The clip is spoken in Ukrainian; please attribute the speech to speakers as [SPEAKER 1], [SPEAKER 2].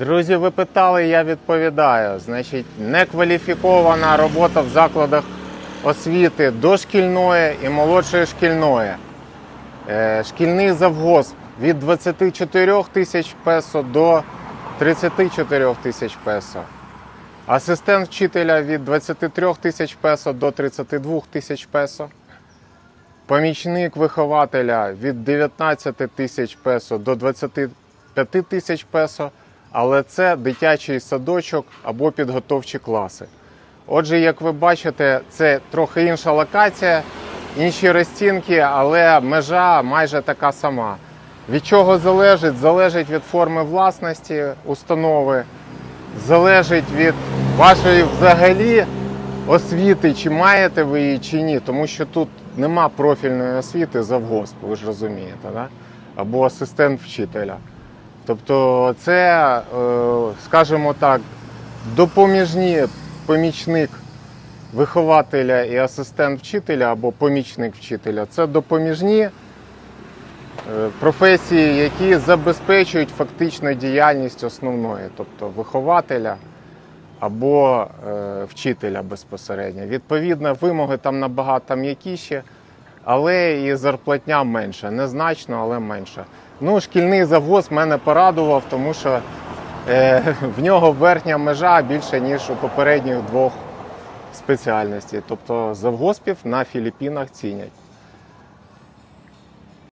[SPEAKER 1] Друзі, ви питали, я відповідаю. Значить, некваліфікована робота в закладах освіти дошкільної і молодшої шкільної. Е, Шкільний завгосп від 24 тисяч песо до 34 тисяч песо. Асистент вчителя від 23 тисяч песо до 32 тисяч песо. Помічник вихователя від 19 тисяч песо до 25 тисяч песо, але це дитячий садочок або підготовчі класи. Отже, як ви бачите, це трохи інша локація, інші розцінки, але межа майже така сама. Від чого залежить? Залежить від форми власності установи, залежить від вашої взагалі освіти, чи маєте ви її, чи ні, тому що тут нема профільної освіти завгоспу, ви ж розумієте, да? або асистент вчителя. Тобто це, е, скажімо так, допоміжні помічник вихователя і асистент вчителя або помічник вчителя це допоміжні е, професії, які забезпечують фактично діяльність основної, тобто вихователя або е, вчителя безпосередньо. Відповідно, вимоги там набагато м'якіші, але і зарплатня менша. Незначно, але менша. Ну, шкільний завоз мене порадував, тому що е, в нього верхня межа більше, ніж у попередніх двох спеціальностей. Тобто завгоспів на Філіппінах цінять.